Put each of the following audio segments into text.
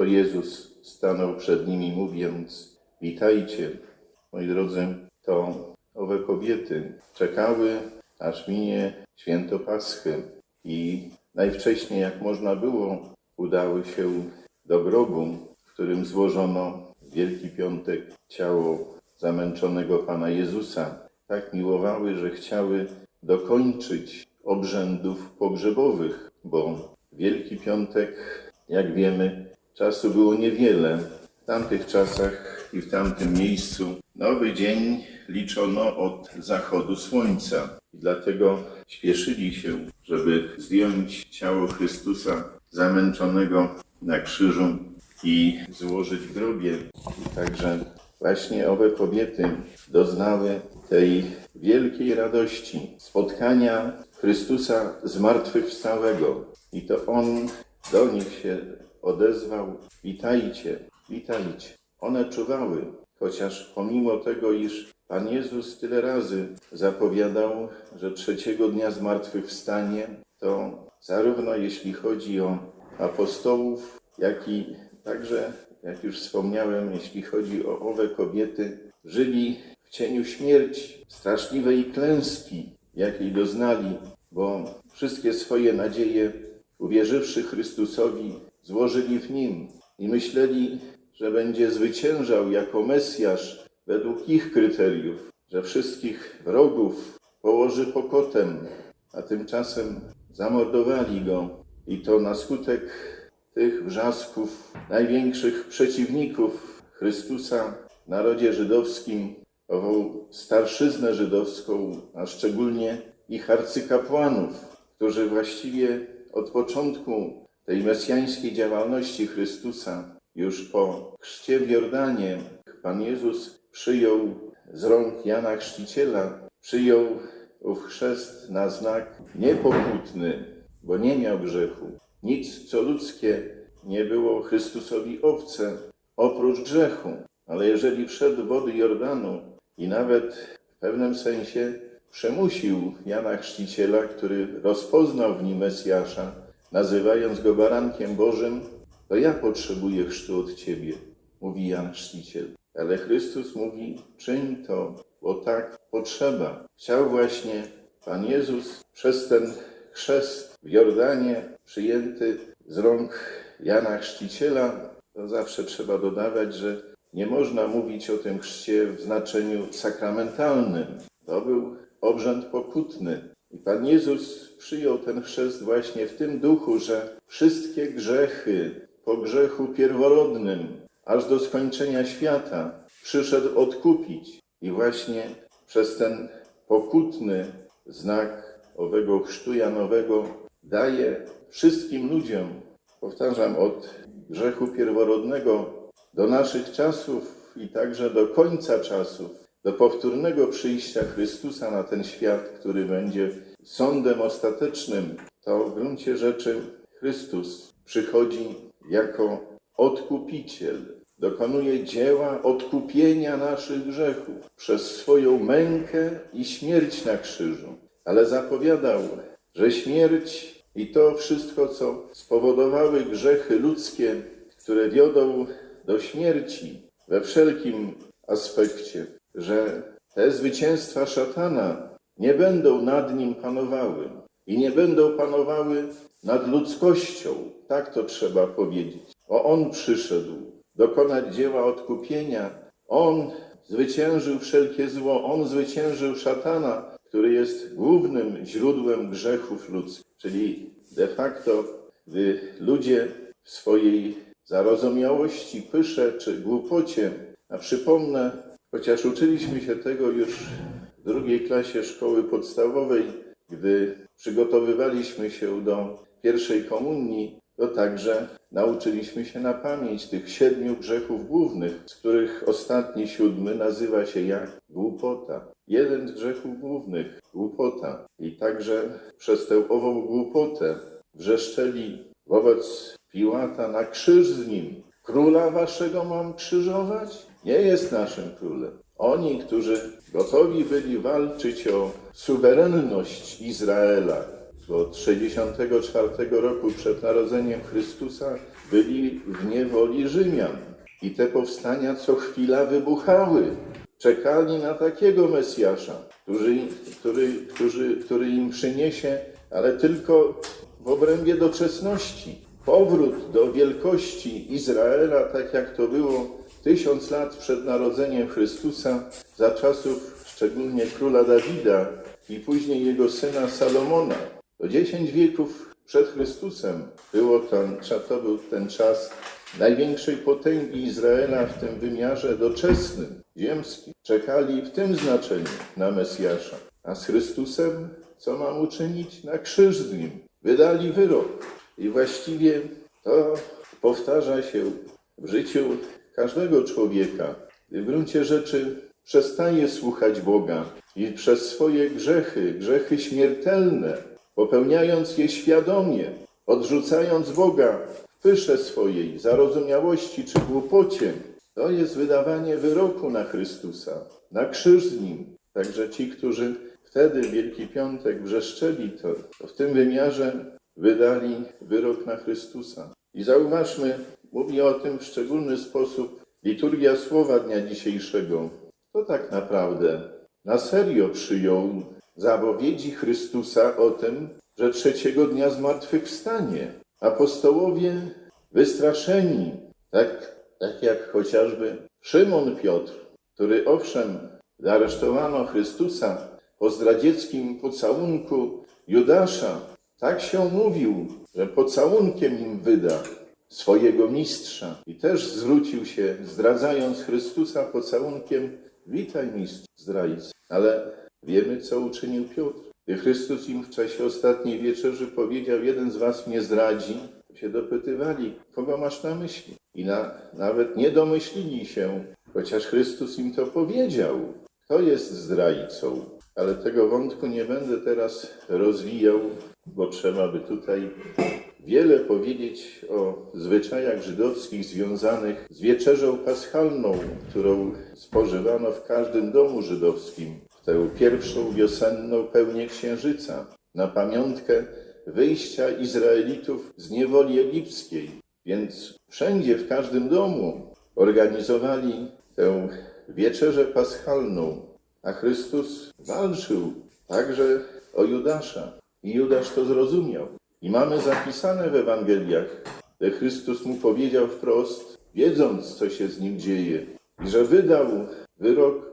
Oto Jezus stanął przed nimi, mówiąc: Witajcie, moi drodzy, to owe kobiety czekały, aż minie święto Paschy i najwcześniej, jak można było, udały się do grobu, w którym złożono Wielki Piątek ciało zamęczonego Pana Jezusa. Tak miłowały, że chciały dokończyć obrzędów pogrzebowych, bo Wielki Piątek, jak wiemy, czasu było niewiele. W tamtych czasach i w tamtym miejscu nowy dzień liczono od zachodu słońca. I dlatego śpieszyli się, żeby zdjąć ciało Chrystusa zamęczonego na krzyżu i złożyć w grobie. I także właśnie owe kobiety doznały tej wielkiej radości spotkania Chrystusa zmartwychwstałego. I to On do nich się odezwał: Witajcie, witajcie. One czuwały, chociaż pomimo tego, iż Pan Jezus tyle razy zapowiadał, że trzeciego dnia zmartwychwstanie, to zarówno jeśli chodzi o apostołów, jak i także, jak już wspomniałem, jeśli chodzi o owe kobiety, żyli w cieniu śmierci, straszliwej klęski, jakiej doznali, bo wszystkie swoje nadzieje, uwierzywszy Chrystusowi, złożyli w Nim i myśleli, że będzie zwyciężał jako Mesjasz według ich kryteriów, że wszystkich wrogów położy pokotem, a tymczasem zamordowali go. I to na skutek tych wrzasków największych przeciwników Chrystusa w narodzie żydowskim, ową starszyznę żydowską, a szczególnie ich arcykapłanów, którzy właściwie od początku tej mesjańskiej działalności Chrystusa, już po chrzcie w Jordanie, Pan Jezus przyjął z rąk Jana Chrzciciela, przyjął ów chrzest na znak niepokutny, bo nie miał grzechu. Nic, co ludzkie, nie było Chrystusowi obce, oprócz grzechu. Ale jeżeli wszedł wody Jordanu i nawet w pewnym sensie przemusił Jana Chrzciciela, który rozpoznał w nim Mesjasza, nazywając go barankiem Bożym, to ja potrzebuję chrztu od Ciebie, mówi Jan Chrzciciel. Ale Chrystus mówi, czyń to, bo tak potrzeba. Chciał właśnie Pan Jezus przez ten chrzest w Jordanie przyjęty z rąk Jana Chrzciciela, to zawsze trzeba dodawać, że nie można mówić o tym chrzcie w znaczeniu sakramentalnym. To był obrzęd pokutny. I Pan Jezus przyjął ten chrzest właśnie w tym duchu, że wszystkie grzechy po grzechu pierworodnym, aż do skończenia świata, przyszedł odkupić. I właśnie przez ten pokutny znak owego chrztu Janowego daje wszystkim ludziom, powtarzam, od grzechu pierworodnego do naszych czasów i także do końca czasów, do powtórnego przyjścia Chrystusa na ten świat, który będzie sądem ostatecznym, to w gruncie rzeczy Chrystus przychodzi jako odkupiciel, dokonuje dzieła odkupienia naszych grzechów przez swoją mękę i śmierć na krzyżu. Ale zapowiadał, że śmierć i to wszystko, co spowodowały grzechy ludzkie, które wiodą do śmierci we wszelkim aspekcie, że te zwycięstwa szatana nie będą nad nim panowały i nie będą panowały nad ludzkością. Tak to trzeba powiedzieć. O on przyszedł dokonać dzieła odkupienia. On zwyciężył wszelkie zło, on zwyciężył szatana, który jest głównym źródłem grzechów ludzkich. Czyli de facto, gdy ludzie w swojej zarozumiałości, pysze czy głupocie, a przypomnę, chociaż uczyliśmy się tego już w drugiej klasie szkoły podstawowej, gdy przygotowywaliśmy się do pierwszej komunii, to także nauczyliśmy się na pamięć tych siedmiu grzechów głównych, z których ostatni, siódmy, nazywa się jak głupota. Jeden z grzechów głównych, głupota. I także przez tę ową głupotę wrzeszczeli wobec Piłata na krzyż z nim. Króla waszego mam krzyżować? Nie jest naszym królem. Oni, którzy gotowi byli walczyć o suwerenność Izraela, bo od 64 roku przed narodzeniem Chrystusa byli w niewoli Rzymian. I te powstania co chwila wybuchały. Czekali na takiego Mesjasza, który, który, który, który im przyniesie, ale tylko w obrębie doczesności. Powrót do wielkości Izraela, tak jak to było tysiąc lat przed narodzeniem Chrystusa, za czasów szczególnie króla Dawida i później jego syna Salomona. To dziesięć wieków przed Chrystusem było ten, to był ten czas największej potęgi Izraela w tym wymiarze doczesnym, ziemskim. Czekali w tym znaczeniu na Mesjasza. A z Chrystusem co mam uczynić? Na krzyż z nim. Wydali wyrok. I właściwie to powtarza się w życiu każdego człowieka, w gruncie rzeczy przestaje słuchać Boga i przez swoje grzechy, grzechy śmiertelne, popełniając je świadomie, odrzucając Boga w pysze swojej, zarozumiałości czy głupocie, to jest wydawanie wyroku na Chrystusa, na krzyż z Nim. Także ci, którzy wtedy Wielki Piątek wrzeszczeli to, to w tym wymiarze wydali wyrok na Chrystusa. I zauważmy, mówi o tym w szczególny sposób liturgia słowa dnia dzisiejszego. To tak naprawdę na serio przyjął zapowiedzi Chrystusa o tym, że trzeciego dnia zmartwychwstanie. Apostołowie wystraszeni, tak, tak jak chociażby Szymon Piotr, który owszem, aresztowano Chrystusa po zdradzieckim pocałunku Judasza, tak się mówił, że pocałunkiem im wyda swojego mistrza. I też zwrócił się, zdradzając Chrystusa pocałunkiem, witaj mistrz zdrajcy. Ale wiemy, co uczynił Piotr. Gdy Chrystus im w czasie ostatniej wieczerzy powiedział, jeden z was mnie zdradzi, się dopytywali, kogo masz na myśli? I na, nawet nie domyślili się, chociaż Chrystus im to powiedział, kto jest zdrajcą. Ale tego wątku nie będę teraz rozwijał, bo trzeba by tutaj wiele powiedzieć o zwyczajach żydowskich związanych z wieczerzą paschalną, którą spożywano w każdym domu żydowskim w tę pierwszą wiosenną pełnię księżyca, na pamiątkę wyjścia Izraelitów z niewoli egipskiej. Więc wszędzie, w każdym domu organizowali tę wieczerzę paschalną, a Chrystus walczył także o Judasza. I Judasz to zrozumiał. I mamy zapisane w Ewangeliach, że Chrystus mu powiedział wprost, wiedząc, co się z nim dzieje, i że wydał wyrok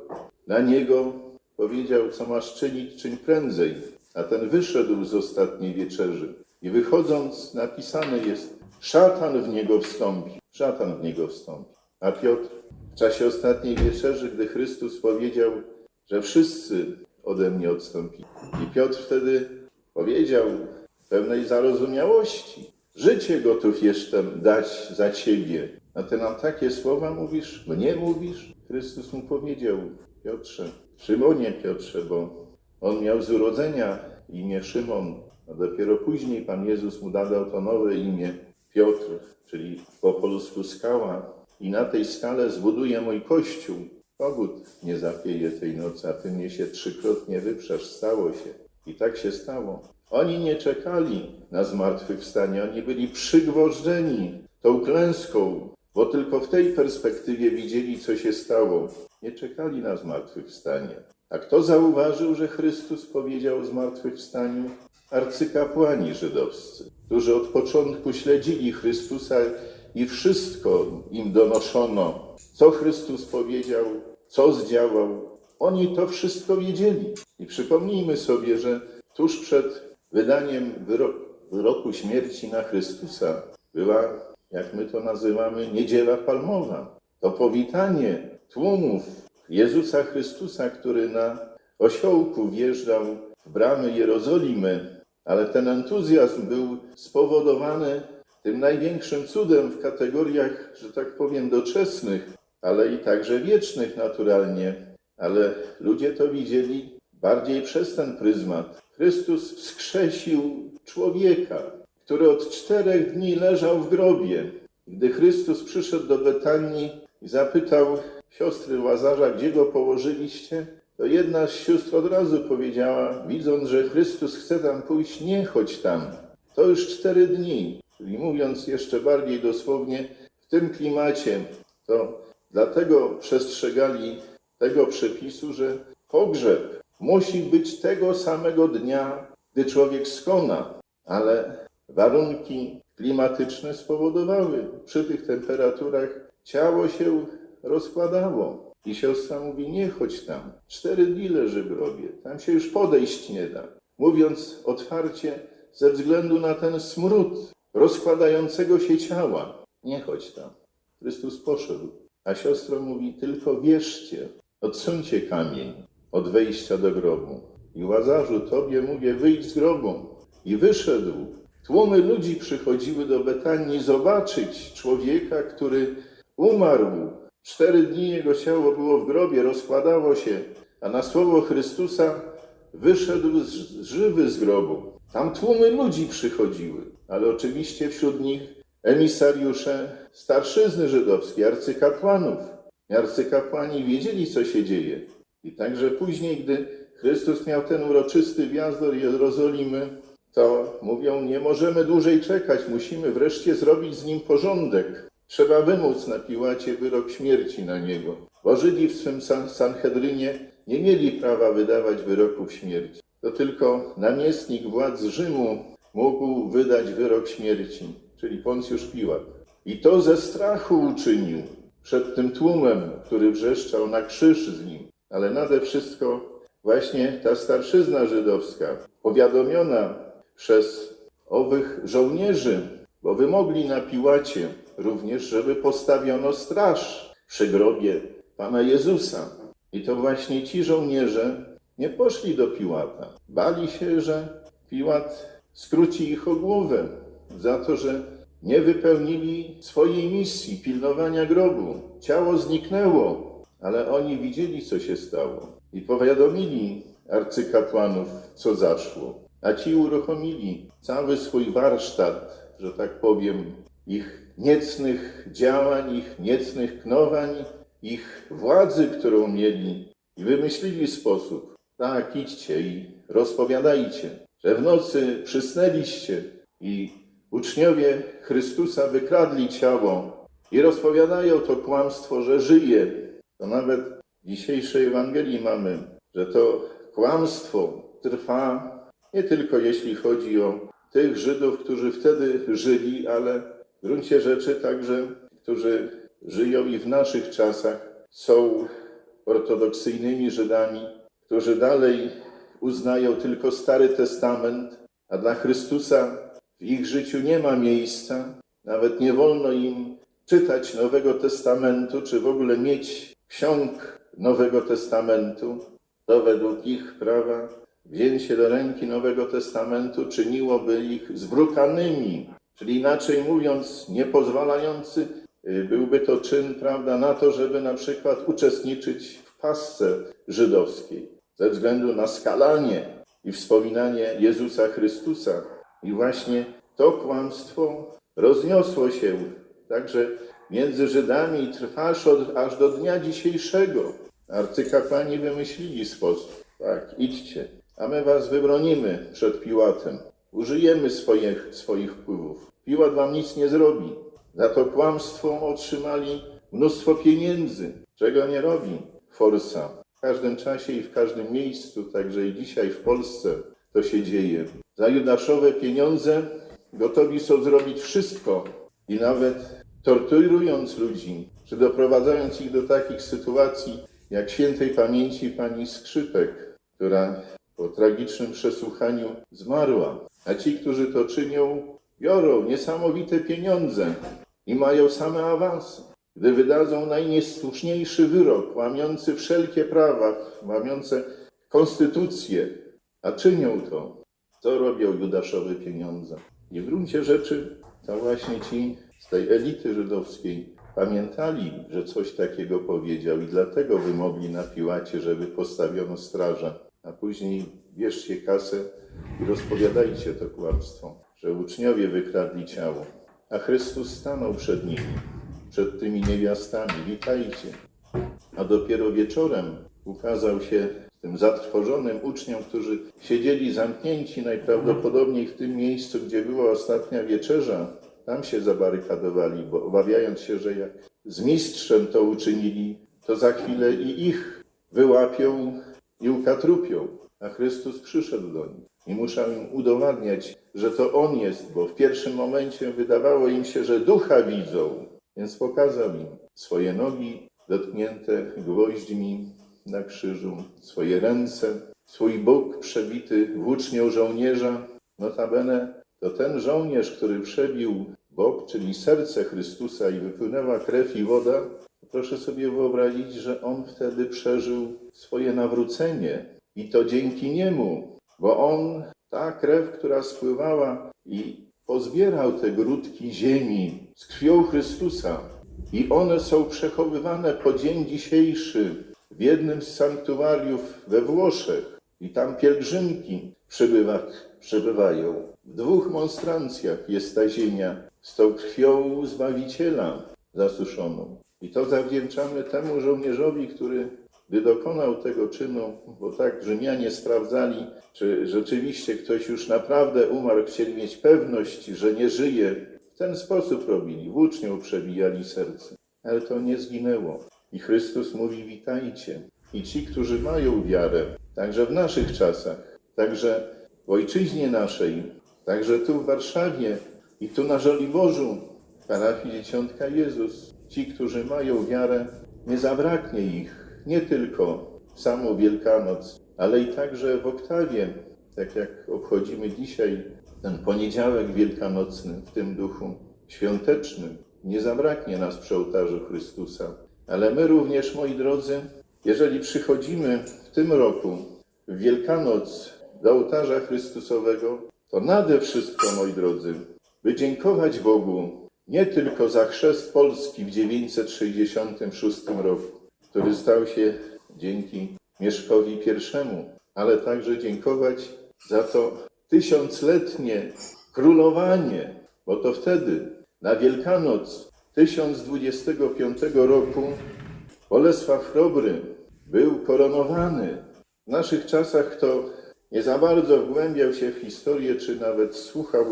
na niego, powiedział, co masz czynić, czyń prędzej. A ten wyszedł z ostatniej wieczerzy. I wychodząc, napisane jest, szatan w niego wstąpi. Szatan w niego wstąpi. A Piotr w czasie ostatniej wieczerzy, gdy Chrystus powiedział, że wszyscy ode mnie odstąpili. I Piotr wtedy powiedział w pełnej zarozumiałości, życie gotów jestem dać za ciebie. A ty nam takie słowa mówisz, mnie mówisz? Chrystus mu powiedział, Piotrze, Szymonie Piotrze, bo on miał z urodzenia imię Szymon, a dopiero później Pan Jezus mu nadał to nowe imię Piotr, czyli po polsku skała. I na tej skale zbuduję mój kościół. Kogut nie zapieje tej nocy, a ty mnie się trzykrotnie wyprzesz. Stało się. I tak się stało. Oni nie czekali na zmartwychwstanie, oni byli przygwożdżeni tą klęską, bo tylko w tej perspektywie widzieli, co się stało. Nie czekali na zmartwychwstanie. A kto zauważył, że Chrystus powiedział o zmartwychwstaniu? Arcykapłani żydowscy, którzy od początku śledzili Chrystusa i wszystko im donoszono, co Chrystus powiedział, co zdziałał. Oni to wszystko wiedzieli. I przypomnijmy sobie, że tuż przed wydaniem wyroku, wyroku śmierci na Chrystusa była, jak my to nazywamy, Niedziela Palmowa. To powitanie tłumów Jezusa Chrystusa, który na osiołku wjeżdżał w bramy Jerozolimy, ale ten entuzjazm był spowodowany tym największym cudem w kategoriach, że tak powiem, doczesnych, ale i także wiecznych naturalnie. Ale ludzie to widzieli bardziej przez ten pryzmat. Chrystus wskrzesił człowieka, który od czterech dni leżał w grobie. Gdy Chrystus przyszedł do Betanii i zapytał siostry Łazarza, gdzie go położyliście, to jedna z sióstr od razu powiedziała, widząc, że Chrystus chce tam pójść, nie chodź tam. To już cztery dni. Czyli mówiąc jeszcze bardziej dosłownie, w tym klimacie, to dlatego przestrzegali tego przepisu, że pogrzeb musi być tego samego dnia, gdy człowiek skona, ale warunki klimatyczne spowodowały przy tych temperaturach ciało się rozkładało. I siostra mówi, nie chodź tam, cztery dni leży w grobie, tam się już podejść nie da. Mówiąc otwarcie, ze względu na ten smród rozkładającego się ciała, nie chodź tam. Chrystus poszedł, a siostra mówi, tylko wierzcie, odsuńcie kamień od wejścia do grobu. I Łazarzu, tobie mówię, wyjdź z grobu. I wyszedł. Tłumy ludzi przychodziły do Betanii zobaczyć człowieka, który umarł. Cztery dni jego ciało było w grobie, rozkładało się, a na słowo Chrystusa wyszedł żywy z grobu. Tam tłumy ludzi przychodziły, ale oczywiście wśród nich emisariusze starszyzny żydowskiej, arcykapłanów. Arcykapłani wiedzieli, co się dzieje. I także później, gdy Chrystus miał ten uroczysty wjazd do Jerozolimy, to mówią, nie możemy dłużej czekać, musimy wreszcie zrobić z nim porządek. Trzeba wymóc na Piłacie wyrok śmierci na niego. Bo Żydzi w swym san Sanhedrynie nie mieli prawa wydawać wyroków śmierci. To tylko namiestnik władz Rzymu mógł wydać wyrok śmierci, czyli Poncjusz Piłat. I to ze strachu uczynił przed tym tłumem, który wrzeszczał na krzyż z nim. Ale nade wszystko właśnie ta starszyzna żydowska, powiadomiona przez owych żołnierzy, bo wymogli na Piłacie również, żeby postawiono straż przy grobie Pana Jezusa. I to właśnie ci żołnierze nie poszli do Piłata. Bali się, że Piłat skróci ich o głowę za to, że nie wypełnili swojej misji pilnowania grobu. Ciało zniknęło, ale oni widzieli, co się stało i powiadomili arcykapłanów, co zaszło. A ci uruchomili cały swój warsztat, że tak powiem, ich niecnych działań, ich niecnych knowań, ich władzy, którą mieli i wymyślili sposób. Tak, idźcie i rozpowiadajcie, że w nocy przysnęliście i uczniowie Chrystusa wykradli ciało i rozpowiadają to kłamstwo, że żyje. To nawet w dzisiejszej Ewangelii mamy, że to kłamstwo trwa nie tylko jeśli chodzi o tych Żydów, którzy wtedy żyli, ale w gruncie rzeczy także, którzy żyją i w naszych czasach, są ortodoksyjnymi Żydami, którzy dalej uznają tylko Stary Testament, a dla Chrystusa w ich życiu nie ma miejsca, nawet nie wolno im czytać Nowego Testamentu, czy w ogóle mieć ksiąg Nowego Testamentu, to według ich prawa wzięcie do ręki Nowego Testamentu czyniłoby ich zbrukanymi, czyli inaczej mówiąc, niepozwalający y, byłby to czyn, prawda, na to, żeby na przykład uczestniczyć w pasce żydowskiej, ze względu na skalanie i wspominanie Jezusa Chrystusa. I właśnie to kłamstwo rozniosło się także między Żydami trwa aż do dnia dzisiejszego. Arcykapłani wymyślili sposób. Tak, idźcie, a my was wybronimy przed Piłatem. Użyjemy swoich, swoich wpływów. Piłat wam nic nie zrobi. Za to kłamstwo otrzymali mnóstwo pieniędzy, czego nie robi Forsa. W każdym czasie i w każdym miejscu, także i dzisiaj w Polsce to się dzieje. Za judaszowe pieniądze gotowi są zrobić wszystko i nawet torturując ludzi, czy doprowadzając ich do takich sytuacji, jak świętej pamięci pani Skrzypek, która po tragicznym przesłuchaniu zmarła. A ci, którzy to czynią, biorą niesamowite pieniądze i mają same awanse. Gdy wydadzą najniesłuszniejszy wyrok, łamiący wszelkie prawa, łamiące konstytucję, a czynią to, co robią judaszowe pieniądze. I w gruncie rzeczy to właśnie ci tej elity żydowskiej pamiętali, że coś takiego powiedział i dlatego wymogli na Piłacie, żeby postawiono straża, a później bierzcie kasę i rozpowiadajcie to kłamstwo, że uczniowie wykradli ciało, a Chrystus stanął przed nimi, przed tymi niewiastami, witajcie. A dopiero wieczorem ukazał się tym zatrwożonym uczniom, którzy siedzieli zamknięci najprawdopodobniej w tym miejscu, gdzie była ostatnia wieczerza. Tam się zabarykadowali, bo obawiając się, że jak z mistrzem to uczynili, to za chwilę i ich wyłapią i ukatrupią. A Chrystus przyszedł do nich i musiał im udowadniać, że to On jest, bo w pierwszym momencie wydawało im się, że ducha widzą, więc pokazał im swoje nogi dotknięte gwoźdźmi na krzyżu, swoje ręce, swój bóg przebity włócznią żołnierza. Notabene to ten żołnierz, który przebił bok, czyli serce Chrystusa i wypłynęła krew i woda, proszę sobie wyobrazić, że on wtedy przeżył swoje nawrócenie i to dzięki niemu, bo on, ta krew, która spływała i pozbierał te grudki ziemi z krwią Chrystusa i one są przechowywane po dzień dzisiejszy w jednym z sanktuariów we Włoszech i tam pielgrzymki przybywa, przybywają. W dwóch monstrancjach jest ta ziemia z tą krwią Zbawiciela zasuszoną. I to zawdzięczamy temu żołnierzowi, który by dokonał tego czynu, bo tak Rzymianie sprawdzali, czy rzeczywiście ktoś już naprawdę umarł, chcieli mieć pewność, że nie żyje. W ten sposób robili, włócznią przebijali serce. Ale to nie zginęło. I Chrystus mówi: Witajcie. I ci, którzy mają wiarę, także w naszych czasach, także w ojczyźnie naszej, także tu w Warszawie i tu na Żoliborzu, w parafii Dzieciątka Jezus, ci, którzy mają wiarę, nie zabraknie ich nie tylko w samą Wielkanoc, ale i także w oktawie, tak jak obchodzimy dzisiaj ten poniedziałek wielkanocny w tym duchu świątecznym. Nie zabraknie nas przy ołtarzu Chrystusa. Ale my również, moi drodzy, jeżeli przychodzimy w tym roku, w Wielkanoc, do ołtarza Chrystusowego, to nade wszystko, moi drodzy, by dziękować Bogu nie tylko za chrzest Polski w 966 roku, który stał się dzięki Mieszkowi I, ale także dziękować za to tysiącletnie królowanie, bo to wtedy, na Wielkanoc 1025 roku, Bolesław Chrobry był koronowany. W naszych czasach kto nie za bardzo wgłębiał się w historię, czy nawet słuchał,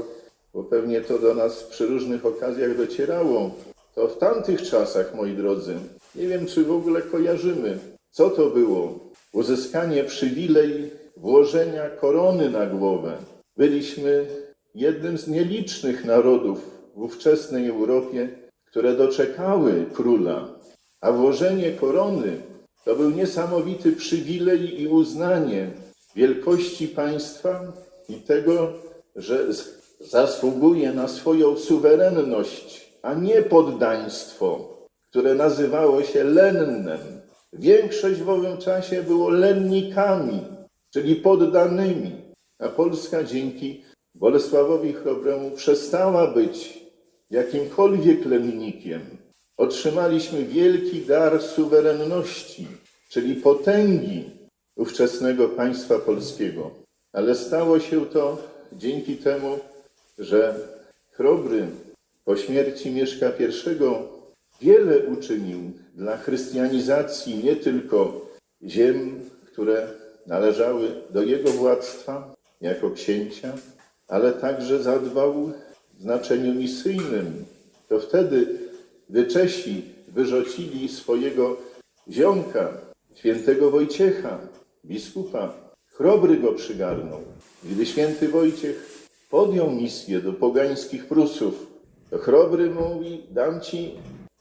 bo pewnie to do nas przy różnych okazjach docierało, to w tamtych czasach, moi drodzy, nie wiem, czy w ogóle kojarzymy, co to było. Uzyskanie przywilej włożenia korony na głowę. Byliśmy jednym z nielicznych narodów w ówczesnej Europie, które doczekały króla, a włożenie korony to był niesamowity przywilej i uznanie wielkości państwa i tego, że zasługuje na swoją suwerenność, a nie poddaństwo, które nazywało się lennem. Większość w owym czasie było lennikami, czyli poddanymi, a Polska dzięki Bolesławowi Chrobremu przestała być jakimkolwiek lennikiem. Otrzymaliśmy wielki dar suwerenności, czyli potęgi ówczesnego państwa polskiego. Ale stało się to dzięki temu, że Chrobry po śmierci Mieszka I wiele uczynił dla chrystianizacji nie tylko ziem, które należały do jego władztwa jako księcia, ale także zadbał w znaczeniu misyjnym. To wtedy gdy Czesi wyrzucili swojego ziomka, świętego Wojciecha, biskupa, Chrobry go przygarnął. Gdy święty Wojciech podjął misję do pogańskich Prusów, to Chrobry mówi, dam ci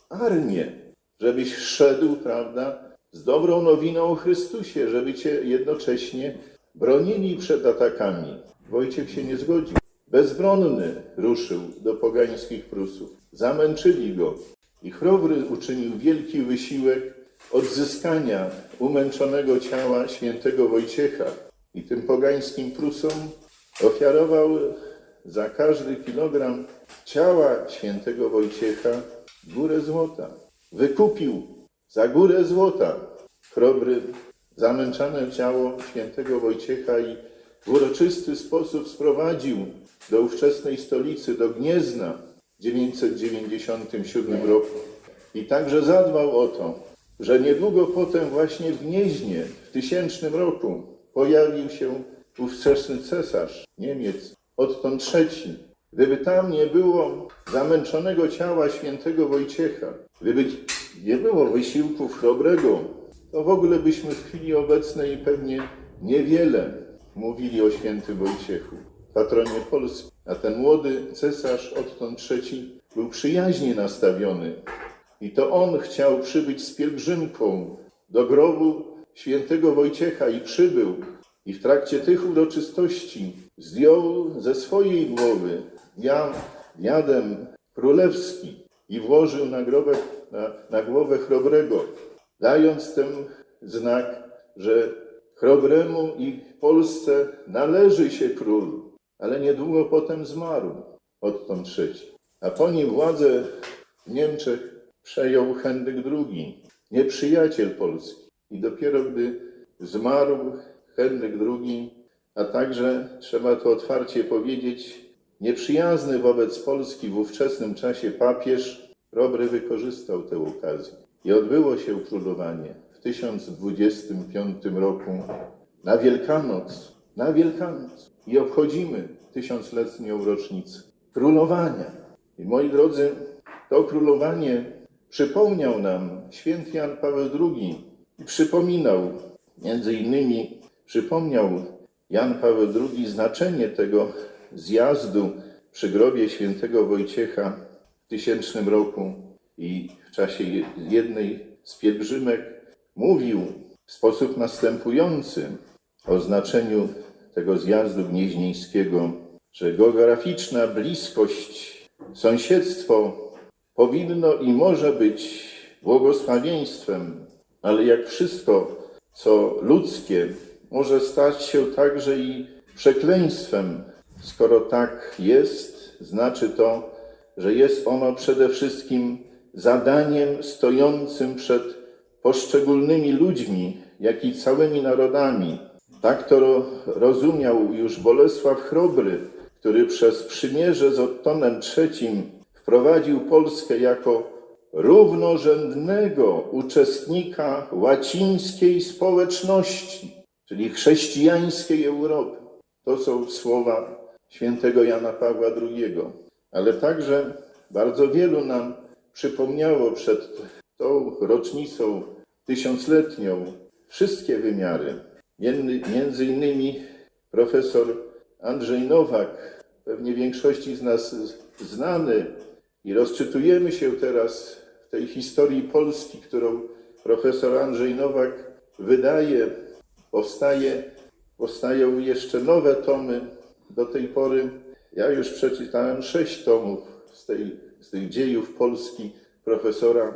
armię, żebyś szedł, prawda, z dobrą nowiną o Chrystusie, żeby cię jednocześnie bronili przed atakami. Wojciech się nie zgodził. Bezbronny ruszył do pogańskich Prusów. Zamęczyli go i Chrobry uczynił wielki wysiłek odzyskania umęczonego ciała świętego Wojciecha i tym pogańskim Prusom ofiarował za każdy kilogram ciała świętego Wojciecha górę złota. Wykupił za górę złota Chrobry zamęczane ciało świętego Wojciecha i w uroczysty sposób sprowadził do ówczesnej stolicy, do Gniezna w 997 roku. I także zadbał o to, że niedługo potem właśnie w Gnieźnie w tysięcznym roku pojawił się ówczesny cesarz Niemiec, Otton III. Gdyby tam nie było zamęczonego ciała świętego Wojciecha, gdyby nie było wysiłków chrobrego, to w ogóle byśmy w chwili obecnej pewnie niewiele mówili o świętym Wojciechu, patronie Polski. A ten młody cesarz Otton III był przyjaźnie nastawiony i to on chciał przybyć z pielgrzymką do grobu świętego Wojciecha i przybył. I w trakcie tych uroczystości zdjął ze swojej głowy dia- diadem królewski i włożył na, grobę, na, na głowę chrobrego, dając ten znak, że chrobremu i Polsce należy się król. Ale niedługo potem zmarł Otton III. A po nim władzę w Niemczech przejął Henryk II, nieprzyjaciel Polski. I dopiero gdy zmarł Henryk II, a także, trzeba to otwarcie powiedzieć, nieprzyjazny wobec Polski w ówczesnym czasie papież, Robry wykorzystał tę okazję. I odbyło się królowanie w 1025 roku na Wielkanoc, na Wielkanoc. I obchodzimy tysiącletnią rocznicę królowania. I moi drodzy, to królowanie przypomniał nam święty Jan Paweł II i przypominał, między innymi przypomniał Jan Paweł II znaczenie tego zjazdu przy grobie świętego Wojciecha w tysięcznym roku i w czasie je- jednej z pielgrzymek mówił w sposób następujący o znaczeniu tego zjazdu gnieźnieńskiego, że geograficzna bliskość, sąsiedztwo powinno i może być błogosławieństwem, ale jak wszystko, co ludzkie, może stać się także i przekleństwem. Skoro tak jest, znaczy to, że jest ono przede wszystkim zadaniem stojącym przed poszczególnymi ludźmi, jak i całymi narodami. Tak to ro- rozumiał już Bolesław Chrobry, który przez przymierze z Ottonem III wprowadził Polskę jako równorzędnego uczestnika łacińskiej społeczności, czyli chrześcijańskiej Europy. To są słowa świętego Jana Pawła II. Ale także bardzo wielu nam przypomniało przed tą rocznicą tysiącletnią wszystkie wymiary. Między, innymi profesor Andrzej Nowak, pewnie większości z nas znany, i rozczytujemy się teraz w tej historii Polski, którą profesor Andrzej Nowak wydaje. Powstaje, powstają jeszcze nowe tomy. Do tej pory ja już przeczytałem sześć tomów z, tej, z tych dziejów Polski profesora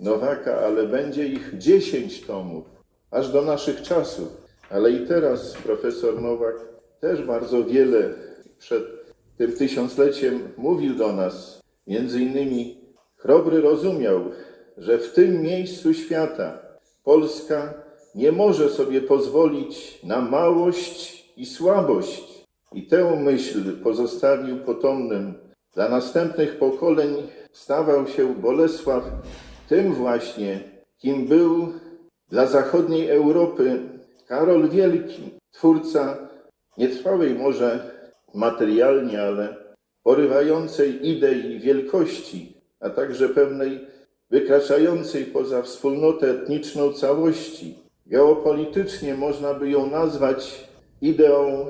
Nowaka, ale będzie ich dziesięć tomów, aż do naszych czasów. Ale i teraz profesor Nowak też bardzo wiele przed tym tysiącleciem mówił do nas. Między innymi Chrobry rozumiał, że w tym miejscu świata Polska nie może sobie pozwolić na małość i słabość. I tę myśl pozostawił potomnym. Dla następnych pokoleń stawał się Bolesław tym właśnie, kim był dla zachodniej Europy Karol Wielki, twórca nietrwałej może materialnie, ale porywającej idei wielkości, a także pewnej wykraczającej poza wspólnotę etniczną całości. Geopolitycznie można by ją nazwać ideą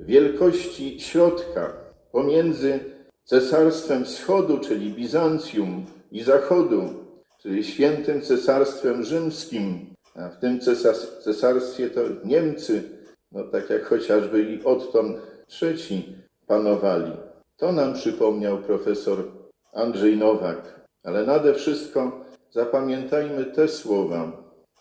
wielkości środka pomiędzy Cesarstwem Wschodu, czyli Bizancjum, i Zachodu, czyli Świętym Cesarstwem Rzymskim, a w tym cesarstwie to Niemcy, no tak jak chociażby i Otton III panowali. To nam przypomniał profesor Andrzej Nowak. Ale nade wszystko zapamiętajmy te słowa,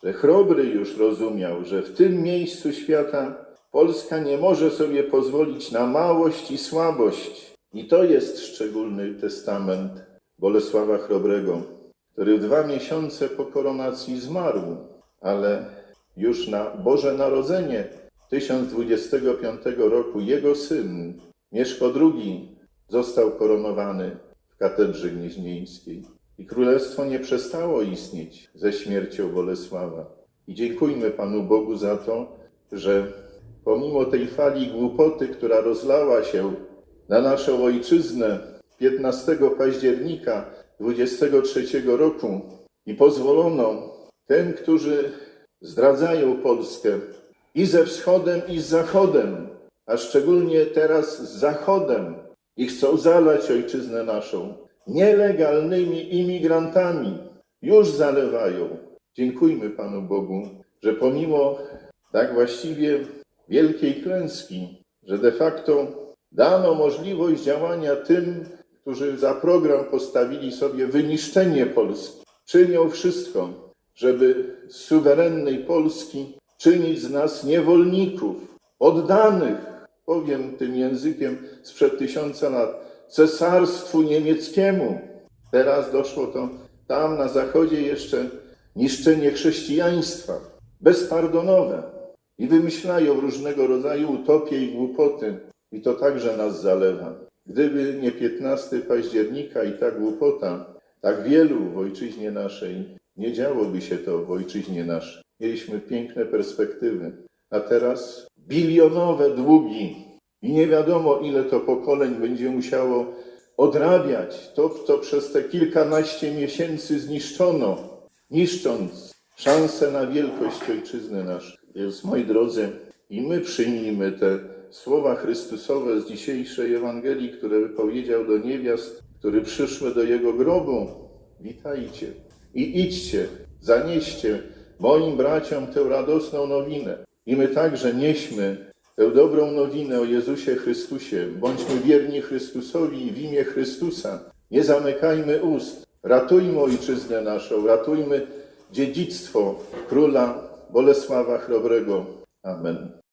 że Chrobry już rozumiał, że w tym miejscu świata Polska nie może sobie pozwolić na małość i słabość. I to jest szczególny testament Bolesława Chrobrego, który dwa miesiące po koronacji zmarł, ale już na Boże Narodzenie 1025 roku jego syn, Mieszko II, został koronowany w katedrze gnieźnieńskiej. I królestwo nie przestało istnieć ze śmiercią Bolesława. I dziękujmy Panu Bogu za to, że pomimo tej fali głupoty, która rozlała się na naszą ojczyznę 15 października 23 roku i pozwolono tym, którzy zdradzają Polskę i ze wschodem, i z zachodem, a szczególnie teraz z zachodem, i chcą zalać ojczyznę naszą nielegalnymi imigrantami. Już zalewają. Dziękujmy Panu Bogu, że pomimo tak właściwie wielkiej klęski, że de facto dano możliwość działania tym, którzy za program postawili sobie wyniszczenie Polski. Czynią wszystko, żeby z suwerennej Polski czynić z nas niewolników, oddanych, powiem tym językiem sprzed tysiąca lat, cesarstwu niemieckiemu. Teraz doszło to tam na zachodzie jeszcze niszczenie chrześcijaństwa, bezpardonowe. I wymyślają różnego rodzaju utopie i głupoty. I to także nas zalewa. Gdyby nie 15 października i ta głupota, tak wielu w ojczyźnie naszej, nie działoby się to w ojczyźnie naszej. Mieliśmy piękne perspektywy, a teraz bilionowe długi i nie wiadomo, ile to pokoleń będzie musiało odrabiać to, co przez te kilkanaście miesięcy zniszczono, niszcząc szansę na wielkość ojczyzny naszej. Więc, moi drodzy, i my przyjmijmy te słowa Chrystusowe z dzisiejszej Ewangelii, które wypowiedział do niewiast, które przyszły do Jego grobu. Witajcie i idźcie, zanieście moim braciom tę radosną nowinę. I my także nieśmy tę dobrą nowinę o Jezusie Chrystusie. Bądźmy wierni Chrystusowi w imię Chrystusa. Nie zamykajmy ust. Ratujmy ojczyznę naszą, ratujmy dziedzictwo króla Bolesława Chrobrego. Amen.